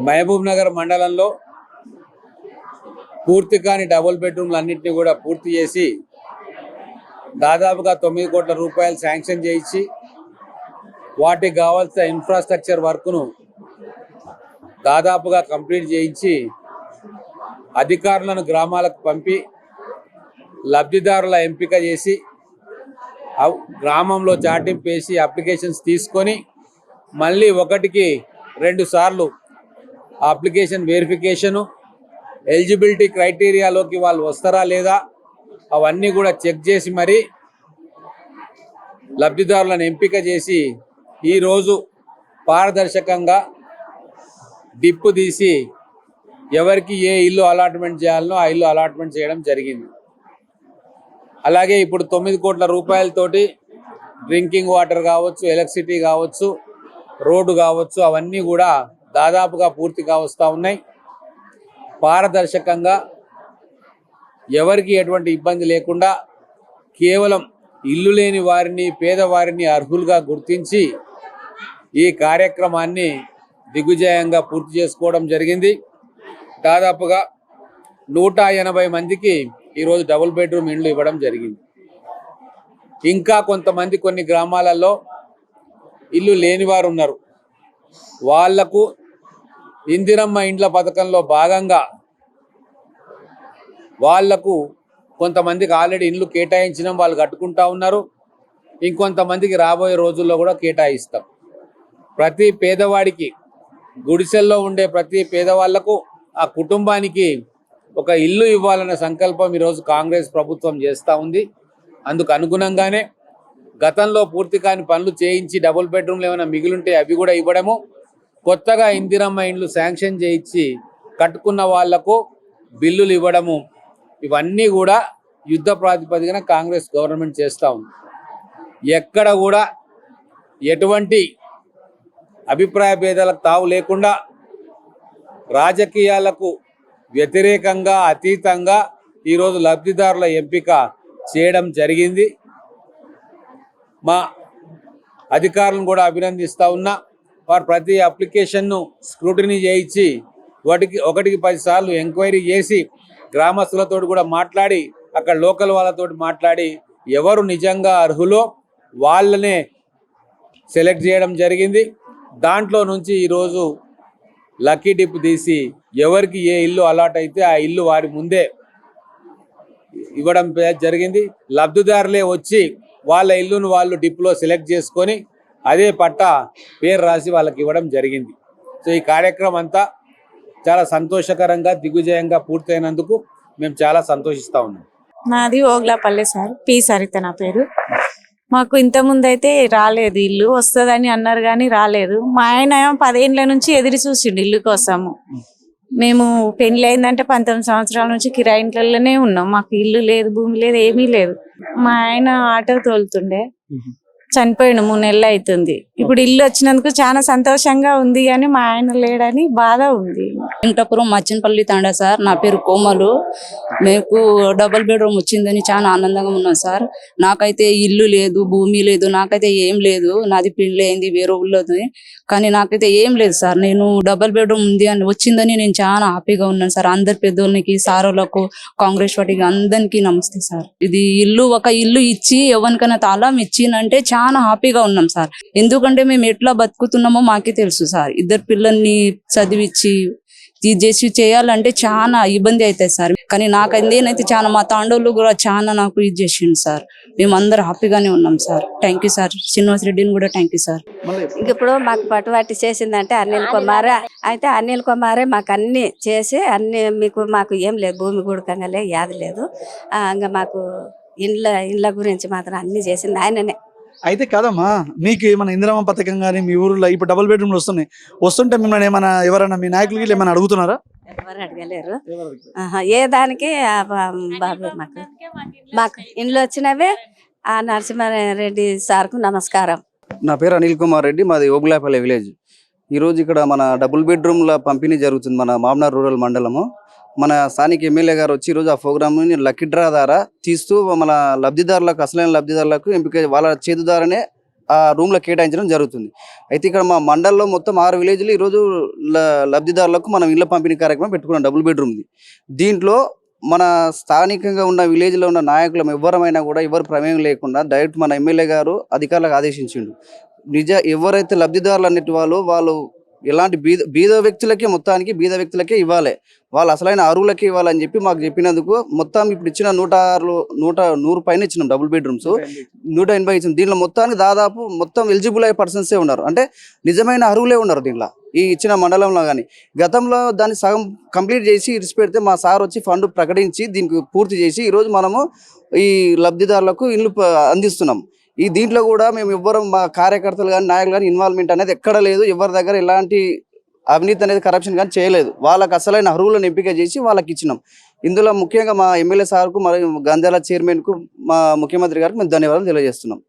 మహబూబ్ నగర్ మండలంలో పూర్తి కాని డబుల్ బెడ్రూమ్లు అన్నింటినీ కూడా పూర్తి చేసి దాదాపుగా తొమ్మిది కోట్ల రూపాయలు శాంక్షన్ చేయించి వాటికి కావాల్సిన ఇన్ఫ్రాస్ట్రక్చర్ వర్క్ను దాదాపుగా కంప్లీట్ చేయించి అధికారులను గ్రామాలకు పంపి లబ్ధిదారుల ఎంపిక చేసి అవ్- గ్రామంలో చాటింపు వేసి అప్లికేషన్స్ తీసుకొని మళ్ళీ ఒకటికి రెండు సార్లు ఆ అప్లికేషన్ వెరిఫికేషను ఎలిజిబిలిటీ క్రైటీరియాలోకి వాళ్ళు వస్తారా లేదా అవన్నీ కూడా చెక్ చేసి మరి లబ్ధిదారులను ఎంపిక చేసి ఈరోజు పారదర్శకంగా డిప్పు తీసి ఎవరికి ఏ ఇల్లు అలాట్మెంట్ చేయాలనో ఆ ఇల్లు అలాట్మెంట్ చేయడం జరిగింది. అలాగే ఇప్పుడు తొమ్మిది కోట్ల రూపాయలతోటి డ్రింకింగ్ వాటర్ కావచ్చు ఎలక్ట్రిసిటీ కావచ్చు రోడ్డు కావచ్చు అవన్నీ కూడా దాదాపుగా పూర్తిగా వస్తూ ఉన్నాయి. పారదర్శకంగా ఎవరికి ఎటువంటి ఇబ్బంది లేకుండా కేవలం ఇల్లు లేని వారిని పేదవారిని అర్హులుగా గుర్తించి ఈ కార్యక్రమాన్ని దిగ్విజయంగా పూర్తి చేసుకోవడం జరిగింది. దాదాపుగా నూట ఎనభై మందికి ఈరోజు డబుల్ బెడ్రూమ్ ఇండ్లు ఇవ్వడం జరిగింది. ఇంకా కొంతమంది కొన్ని గ్రామాలలో ఇల్లు లేని వారు ఉన్నారు. వాళ్ళకు ఇందిరమ్మ ఇండ్ల పథకంలో భాగంగా వాళ్ళకు కొంతమందికి ఆల్రెడీ ఇండ్లు కేటాయించడం వాళ్ళు కట్టుకుంటా ఉన్నారు. ఇంకొంతమందికి రాబోయే రోజుల్లో కూడా కేటాయిస్తాం. ప్రతి పేదవాడికి గుడిసెల్లో ఉండే ప్రతి పేదవాళ్ళకు ఆ కుటుంబానికి ఒక ఇల్లు ఇవ్వాలన్న సంకల్పం ఈరోజు కాంగ్రెస్ ప్రభుత్వం చేస్తూ ఉంది. అందుకు అనుగుణంగానే గతంలో పూర్తి కాని పనులు చేయించి డబుల్ బెడ్రూమ్లు ఏమైనా మిగిలింటే అవి కూడా ఇవ్వడము కొత్తగా ఇందిరమ్మ ఇండ్లు శాంక్షన్ చేయించి కట్టుకున్న వాళ్ళకు బిల్లులు ఇవ్వడము ఇవన్నీ కూడా యుద్ధ ప్రాతిపదికన కాంగ్రెస్ గవర్నమెంట్ చేస్తూ ఉంది. ఎక్కడ కూడా ఎటువంటి అభిప్రాయ భేదాలకు తావు లేకుండా రాజకీయాలకు వ్యతిరేకంగా అతీతంగా ఈరోజు లబ్ధిదారుల ఎంపిక చేయడం జరిగింది. మా అధికారులను కూడా అభినందిస్తూ ఉన్నా వారు ప్రతి అప్లికేషన్ను స్క్రూటినీ చేయించి ఒకటికి ఒకటికి పది సార్లు ఎంక్వైరీ చేసి గ్రామస్తులతో కూడా మాట్లాడి అక్కడ లోకల్ వాళ్ళతో మాట్లాడి ఎవరు నిజంగా అర్హులో వాళ్ళనే సెలెక్ట్ చేయడం జరిగింది. దాంట్లో నుంచి ఈరోజు లక్కీ డిప్ తీసి ఎవరికి ఏ ఇల్లు అలాట్ అయితే ఆ ఇల్లు వారి ముందే ఇవ్వడం జరిగింది. లబ్ధిదారులే వచ్చి వాళ్ళ ఇల్లును వాళ్ళు డిప్లో సెలెక్ట్ చేసుకొని అదే పట్ట పేరు రాసి వాళ్ళకి ఇవ్వడం జరిగింది. సో ఈ కార్యక్రమం అంతా చాలా సంతోషకరంగా దిగ్విజయంగా పూర్తయినందుకు మేము చాలా సంతోషిస్తా ఉన్నాం. నాది ఓగ్లాపల్లె సార్. పి. సరిత నా పేరు. మాకు ఇంత ముందు అయితే రాలేదు ఇల్లు. వస్తుందని అన్నారు కానీ రాలేదు. మా ఆయన ఏమో పదేళ్ళ నుంచి ఎదురు చూసిండు ఇల్లు కోసము. మేము పెళ్ళి అయిందంటే పంతొమ్మిది సంవత్సరాల నుంచి కిరాయి ఇంట్లలోనే ఉన్నాం. మాకు ఇల్లు లేదు భూమి లేదు ఏమీ లేదు. మా ఆయన ఆటో తోలుతుండే. చనిపోయిన మూడు నెలలు అవుతుంది. ఇప్పుడు ఇల్లు వచ్చినందుకు చాలా సంతోషంగా ఉంది కానీ మా ఆయన లేడని బాధ ఉంది. వెంకటాపురం మచ్చనపల్లి తాండా సార్ నా పేరు కోమలు. మీకు డబుల్ బెడ్రూమ్ వచ్చిందని చాలా ఆనందంగా ఉన్నాం సార్. నాకైతే ఇల్లు లేదు భూమి లేదు నాకైతే ఏం లేదు. నాది పెళ్ళి అయింది వేరే ఊళ్ళోది కానీ నాకైతే ఏం లేదు సార్. నేను డబుల్ బెడ్రూమ్ ఉంది అని వచ్చిందని నేను చాలా హ్యాపీగా ఉన్నాను సార్. అందరి పెద్దోళ్ళకి సారోలకు కాంగ్రెస్ పార్టీకి అందరికీ నమస్తే సార్. ఇది ఇల్లు ఒక ఇల్లు ఇచ్చి ఎవరికైనా తాళం ఇచ్చిందంటే చాలా హ్యాపీగా ఉన్నాం సార్. ఎందుకంటే మేము ఎట్లా బతుకుతున్నామో మాకే తెలుసు సార్. ఇద్దరు పిల్లల్ని చదివిచ్చి ఇది చేసి చేయాలంటే చాలా ఇబ్బంది అవుతుంది సార్. కానీ నాకు నేనైతే చాలా మా తాండోళ్ళు కూడా చాలా నాకు ఇది చేసిండు సార్. మేము అందరు హ్యాపీగానే ఉన్నాం sir. Thank you sir. Srinivas రెడ్డిని కూడా థ్యాంక్ యూ సార్. ఇంక ఇప్పుడు మాకు పట్టుబట్టి చేసిందంటే అనిల్ కుమారే. అయితే అనిల్ కుమారే మాకు అన్ని చేసి అన్ని మీకు మాకు ఏం లేదు. భూమి గుడకంగా యాది లేదు. ఇంకా మాకు ఇండ్ల ఇండ్ల గురించి మాత్రం అన్ని చేసింది ఆయననే. అయితే కాదమ్మా మీకు ఏమైనా ఇందిరామ పథకం కానీ మీ ఊర్లో ఇప్పుడు డబుల్ బెడ్రూమ్లు వస్తున్నాయి. వస్తుంటే మిమ్మల్ని ఏమైనా ఎవరైనా మీ నాయకులకి ఏమైనా అడుగుతున్నారా? ఎవరు అడగలేరు. ఆహా, ఏ దానికి బాబు మాకు. మాకు ఇండ్లు వచ్చినవే. ఆ నరసింహారెడ్డి సార్కు నమస్కారం. నా పేరు అనిల్ కుమార్ రెడ్డి మాది ఓగులాపల్లి విలేజ్. ఈరోజు ఇక్కడ మన డబుల్ బెడ్రూమ్ల పంపిణీ జరుగుతుంది మన మామనార్ రూరల్ మండలము. మన స్థానిక ఎమ్మెల్యే గారు వచ్చి ఈరోజు ఆ ప్రోగ్రామ్ని లక్కీ డ్రా ద్వారా తీస్తూ మన లబ్ధిదారులకు అసలైన లబ్ధిదారులకు ఎంపిక వాళ్ళ చేతి ద్వారానే ఆ రూమ్లో కేటాయించడం జరుగుతుంది. అయితే ఇక్కడ మా మండల్లో మొత్తం ఆరు విలేజ్లు ఈరోజు లబ్ధిదారులకు మనం ఇళ్ళ పంపిణీ కార్యక్రమం పెట్టుకున్నాం డబుల్ బెడ్రూమ్ది. దీంట్లో మన స్థానికంగా ఉన్న విలేజ్లో ఉన్న నాయకులం ఎవరమైనా కూడా ఎవరు ప్రమేయం లేకుండా డైరెక్ట్ మన ఎమ్మెల్యే గారు అధికారులకు ఆదేశించిండు. నిజ ఎవరైతే లబ్ధిదారులు అన్నిటి వాళ్ళు వాళ్ళు ఎలాంటి బీద బీద వ్యక్తులకే మొత్తానికి బీద వ్యక్తులకే ఇవ్వాలి. వాళ్ళు అసలైన అరువులకే ఇవ్వాలని చెప్పి మాకు చెప్పినందుకు మొత్తం ఇప్పుడు ఇచ్చిన నూట ఆరు నూట నూరు పైన ఇచ్చినాం డబుల్ బెడ్రూమ్స్ నూట ఎనభై ఇచ్చింది దీంట్లో మొత్తానికి దాదాపు మొత్తం ఎలిజిబుల్ అయ్యే పర్సన్సే ఉన్నారు. అంటే నిజమైన అర్హులే ఉన్నారు దీంట్లో. ఈ ఇచ్చిన మండలంలో కానీ గతంలో దాన్ని సగం కంప్లీట్ చేసి ఇడిచి పెడితే మా సార్ వచ్చి ఫండ్ ప్రకటించి దీనికి పూర్తి చేసి ఈరోజు మనము ఈ లబ్ధిదారులకు ఇల్లు అందిస్తున్నాం. ఈ దీంట్లో కూడా మేము ఎవ్వరు మా కార్యకర్తలు కానీ నాయకులు కానీ ఇన్వాల్వ్మెంట్ అనేది ఎక్కడ లేదు. ఎవరి దగ్గర ఎలాంటి అవినీతి అనేది కరప్షన్ కానీ చేయలేదు. వాళ్ళకి అసలైన అర్హులను ఎంపిక చేసి వాళ్ళకి ఇచ్చినాం. ఇందులో ముఖ్యంగా మా ఎమ్మెల్యే సార్కు మరియు గంజాల చైర్మన్కు మా ముఖ్యమంత్రి గారికి మేము ధన్యవాదాలు తెలియజేస్తున్నాం.